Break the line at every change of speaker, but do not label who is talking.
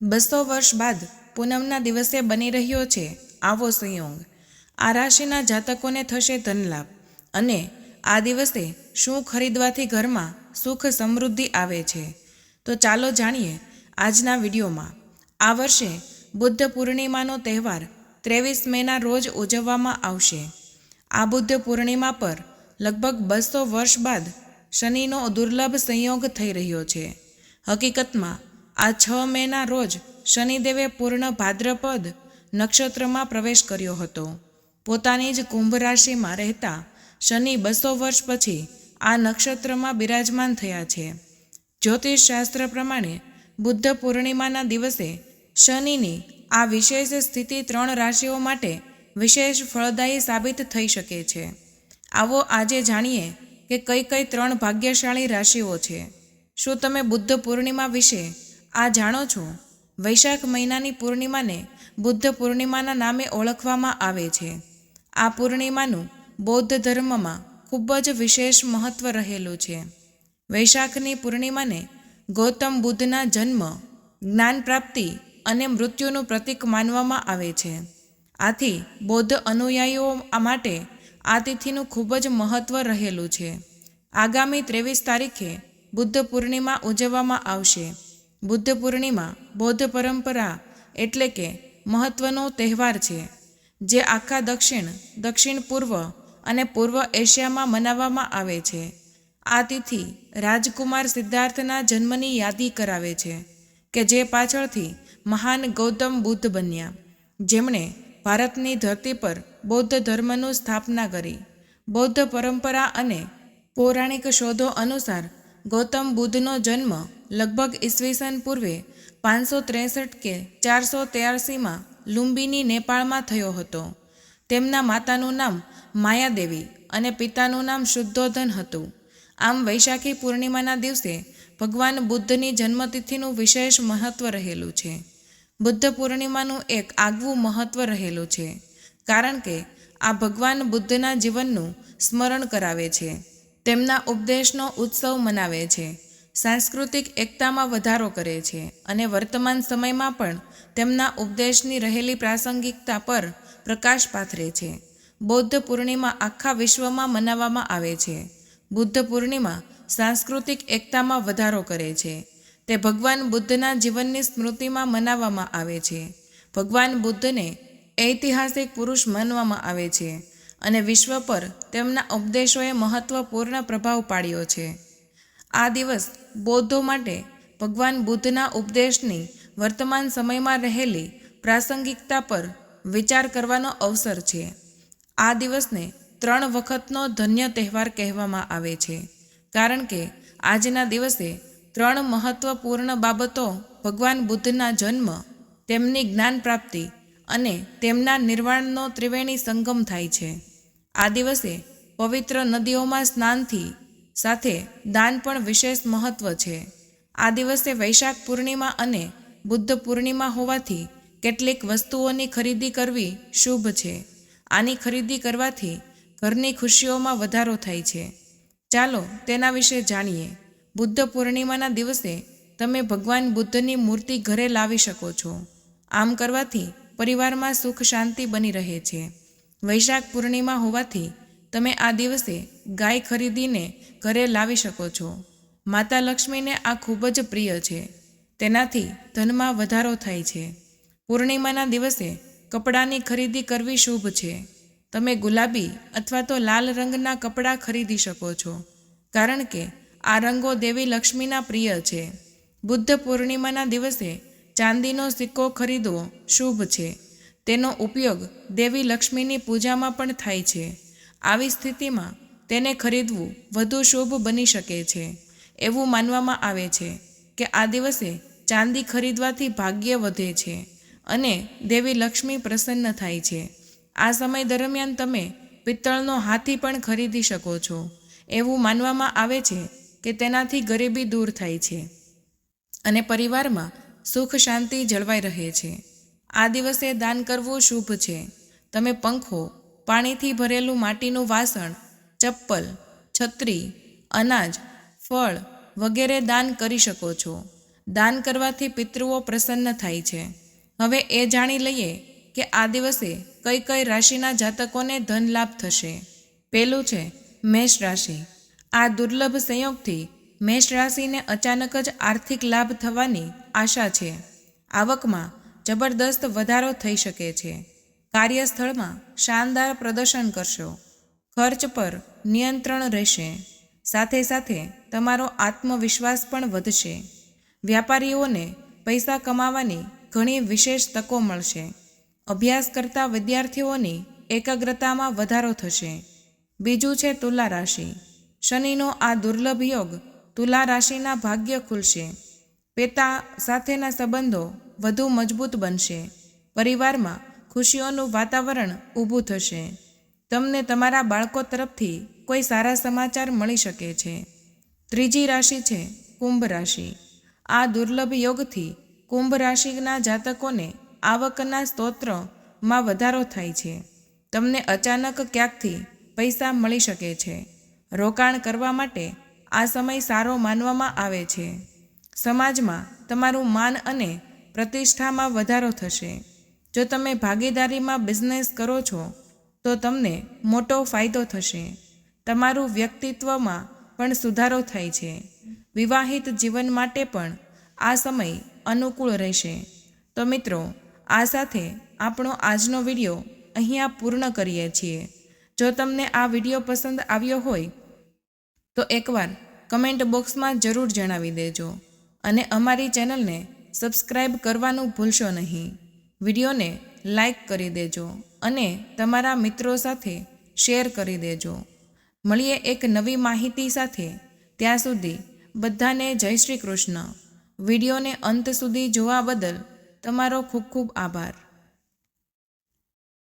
બસો વર્ષ બાદ પૂનમના દિવસે બની રહ્યો છે આવો સંયોગ. આ રાશિના જાતકોને થશે ધનલાભ અને આ દિવસે શું ખરીદવાથી ઘરમાં સુખ સમૃદ્ધિ આવે છે? તો ચાલો જાણીએ આજના વિડીયોમાં. આ વર્ષે બુદ્ધ પૂર્ણિમાનો તહેવાર ત્રેવીસ મેના રોજ ઉજવવામાં આવશે. આ બુદ્ધ પૂર્ણિમા પર લગભગ બસો વર્ષ બાદ શનિનો દુર્લભ સંયોગ થઈ રહ્યો છે. હકીકતમાં આ છ મેના રોજ શનિદેવે પૂર્ણ ભાદ્રપદ નક્ષત્રમાં પ્રવેશ કર્યો હતો. પોતાની જ કુંભ રાશિમાં રહેતા શનિ બસો વર્ષ પછી આ નક્ષત્રમાં બિરાજમાન થયા છે. જ્યોતિષ શાસ્ત્ર પ્રમાણે બુદ્ધ પૂર્ણિમાના દિવસે શનિની આ વિશેષ સ્થિતિ ત્રણ રાશિઓ માટે વિશેષ ફળદાયી સાબિત થઈ શકે છે. આવો આજે જાણીએ કે કઈ કઈ ત્રણ ભાગ્યશાળી રાશિઓ છે. શું તમે બુદ્ધ પૂર્ણિમા વિશે આ જાણો છો? વૈશાખ મહિનાની પૂર્ણિમાને બુદ્ધ પૂર્ણિમાના નામે ઓળખવામાં આવે છે. આ પૂર્ણિમાનું બૌદ્ધ ધર્મમાં ખૂબ જ વિશેષ મહત્વ રહેલું છે. વૈશાખની પૂર્ણિમાને ગૌતમ બુદ્ધના જન્મ, જ્ઞાન પ્રાપ્તિ અને મૃત્યુનું પ્રતીક માનવામાં આવે છે. આથી બૌદ્ધ અનુયાયીઓ માટે આ તિથિનું ખૂબ જ મહત્વ રહેલું છે. આગામી ત્રેવીસ તારીખે બુદ્ધ પૂર્ણિમા ઉજવવામાં આવશે. બુદ્ધ પૂર્ણિમા, બૌદ્ધ પરંપરા એટલે કે મહત્વનો તહેવાર છે, જે આખા દક્ષિણ દક્ષિણ પૂર્વ અને પૂર્વ એશિયામાં મનાવવામાં આવે છે. આ તિથિ રાજકુમાર સિદ્ધાર્થના જન્મની યાદી કરાવે છે, કે જે પાછળથી મહાન ગૌતમ બુદ્ધ બન્યા. જેમણે ભારતની ધરતી પર બૌદ્ધ ધર્મનું સ્થાપના કરી. બૌદ્ધ પરંપરા અને પૌરાણિક શોધો અનુસાર ગૌતમ બુદ્ધનો જન્મ લગભગ ઈસવીસન પૂર્વે પાંચસો ત્રેસઠ કે ચારસો ત્યાસીમાં લુંબિની નેપાળમાં થયો હતો. તેમના માતાનું નામ માયાદેવી અને પિતાનું નામ શુદ્ધોધન હતું. આમ વૈશાખી પૂર્ણિમાના દિવસે ભગવાન બુદ્ધની જન્મતિથિનું વિશેષ મહત્વ રહેલું છે. બુદ્ધ પૂર્ણિમાનું એક આગવું મહત્વ રહેલું છે, કારણ કે આ ભગવાન બુદ્ધના જીવનનું સ્મરણ કરાવે છે. તેમના ઉપદેશનો ઉત્સવ મનાવે છે. સાંસ્કૃતિક એકતામાં વધારો કરે છે અને વર્તમાન સમયમાં પણ તેમના ઉપદેશની રહેલી પ્રાસંગિકતા પર પ્રકાશ પાથરે છે. બૌદ્ધ પૂર્ણિમા આખા વિશ્વમાં મનાવવામાં આવે છે. બુદ્ધ પૂર્ણિમા સાંસ્કૃતિક એકતામાં વધારો કરે છે. તે ભગવાન બુદ્ધના જીવનની સ્મૃતિમાં મનાવવામાં આવે છે. ભગવાન બુદ્ધને ઐતિહાસિક પુરુષ માનવામાં આવે છે અને વિશ્વ પર તેમના ઉપદેશોએ મહત્વપૂર્ણ પ્રભાવ પાડ્યો છે. આ દિવસ બૌદ્ધો માટે ભગવાન બુદ્ધના ઉપદેશની વર્તમાન સમયમાં રહેલી પ્રાસંગિકતા પર વિચાર કરવાનો અવસર છે. આ દિવસને ત્રણ વખતનો ધન્ય તહેવાર કહેવામાં આવે છે. કારણ કે આજના દિવસે ત્રણ મહત્વપૂર્ણ બાબતો ભગવાન બુદ્ધના જન્મ, તેમની જ્ઞાન પ્રાપ્તિ અને તેમના નિર્વાણનો ત્રિવેણી સંગમ થાય છે. આ દિવસે પવિત્ર નદીઓમાં સ્નાનથી સાથે દાન પણ વિશેષ મહત્વ છે. આ દિવસે વૈશાખ પૂર્ણિમા અને બુદ્ધ પૂર્ણિમા હોવાથી કેટલીક વસ્તુઓની ખરીદી કરવી શુભ છે. આની ખરીદી કરવાથી ઘરની ખુશીઓમાં વધારો થાય છે. ચાલો તેના વિશે જાણીએ. બુદ્ધ પૂર્ણિમાના દિવસે તમે ભગવાન બુદ્ધની મૂર્તિ ઘરે લાવી શકો છો. આમ કરવાથી પરિવારમાં સુખ શાંતિ બની રહે છે. વૈશાખ પૂર્ણિમા હોવાથી તમે આ દિવસે ગાય ખરીદીને ઘરે લાવી શકો છો. માતા લક્ષ્મીને આ ખૂબ જ પ્રિય છે. તેનાથી ધનમાં વધારો થાય છે. પૂર્ણિમાના દિવસે કપડાની ખરીદી કરવી શુભ છે. તમે ગુલાબી અથવા તો લાલ રંગના કપડાં ખરીદી શકો છો. કારણ કે આ રંગો દેવી લક્ષ્મીના પ્રિય છે. બુદ્ધ પૂર્ણિમાના દિવસે ચાંદીનો સિક્કો ખરીદવો શુભ છે. તેનો ઉપયોગ દેવી લક્ષ્મીની પૂજામાં પણ થાય છે. આવી સ્થિતિમાં તેને ખરીદવું વધુ શુભ બની શકે છે. એવું માનવામાં આવે છે કે આ દિવસે ચાંદી ખરીદવાથી ભાગ્ય વધે છે અને દેવી લક્ષ્મી પ્રસન્ન થાય છે. આ સમય દરમિયાન તમે પિત્તળનો હાથી પણ ખરીદી શકો છો. એવું માનવામાં આવે છે કે તેનાથી ગરીબી દૂર થાય છે અને પરિવારમાં સુખ શાંતિ જળવાઈ રહે છે. આ દિવસે દાન કરવું શુભ છે. તમે પંખો પાણીથી ભરેલું માટીનું વાસણ, ચપ્પલ, છત્રી, અનાજ, ફળ વગેરે દાન કરી શકો છો. દાન કરવાથી પિતૃઓ પ્રસન્ન થાય છે. હવે એ જાણી લઈએ કે આ દિવસે કઈ કઈ રાશિના જાતકોને ધન લાભ થશે. પેલું છે મેષ રાશિ. આ દુર્લભ સંયોગથી મેષ રાશિને અચાનક જ આર્થિક લાભ થવાની આશા છે. આવકમાં જબરદસ્ત વધારો થઈ શકે છે. કાર્યસ્થળમાં શાનદાર પ્રદર્શન કરશો. ખર્ચ પર નિયંત્રણ રહેશે. સાથે સાથે તમારો આત્મવિશ્વાસ પણ વધશે. વ્યાપારીઓને પૈસા કમાવાની ઘણી વિશેષ તકો મળશે. અભ્યાસ કરતા વિદ્યાર્થીઓની એકાગ્રતામાં વધારો થશે. બીજું છે તુલા રાશિ. શનિનો આ દુર્લભ યોગ તુલા રાશિના ભાગ્ય ખુલશે. પિતા સાથેના સંબંધો વધુ મજબૂત બનશે. પરિવારમાં ખુશીઓનું વાતાવરણ ઊભું થશે. તમને તમારા બાળકો તરફથી કોઈ સારા સમાચાર મળી શકે છે. ત્રીજી રાશિ છે કુંભ રાશિ. આ દુર્લભ યોગથી કુંભ રાશિના જાતકોને આવકના સ્તોત્રમાં વધારો થાય છે. તમને અચાનક ક્યાંકથી પૈસા મળી શકે છે. રોકાણ કરવા માટે આ સમય સારો માનવામાં આવે છે. સમાજમાં તમારું માન અને પ્રતિષ્ઠામાં વધારો થશે. જો તમે ભાગીદારીમાં બિઝનેસ કરો છો, તો તમને મોટો ફાયદો થશે. તમારું વ્યક્તિત્વમાં પણ સુધારો થાય છે. વિવાહિત જીવન માટે પણ આ સમય અનુકૂળ રહેશે. તો મિત્રો, આ સાથે આપણો આજનો વીડિયો અહીંયા પૂર્ણ કરીએ છીએ. જો તમને આ વીડિયો પસંદ આવ્યો હોય, તો એકવાર કમેન્ટ બોક્સમાં જરૂર જણાવી દેજો. અને અમારી ચેનલને સબસ્ક્રાઈબ કરવાનું ભૂલશો નહીં. વિડીયોને લાઈક કરી દેજો અને તમારા મિત્રો સાથે શેર કરી દેજો. મળીએ એક નવી માહિતી સાથે. ત્યાં સુધી બધાને જય શ્રી કૃષ્ણ. વિડીયોને અંત સુધી જોવા બદલ તમારો ખૂબ ખૂબ આભાર.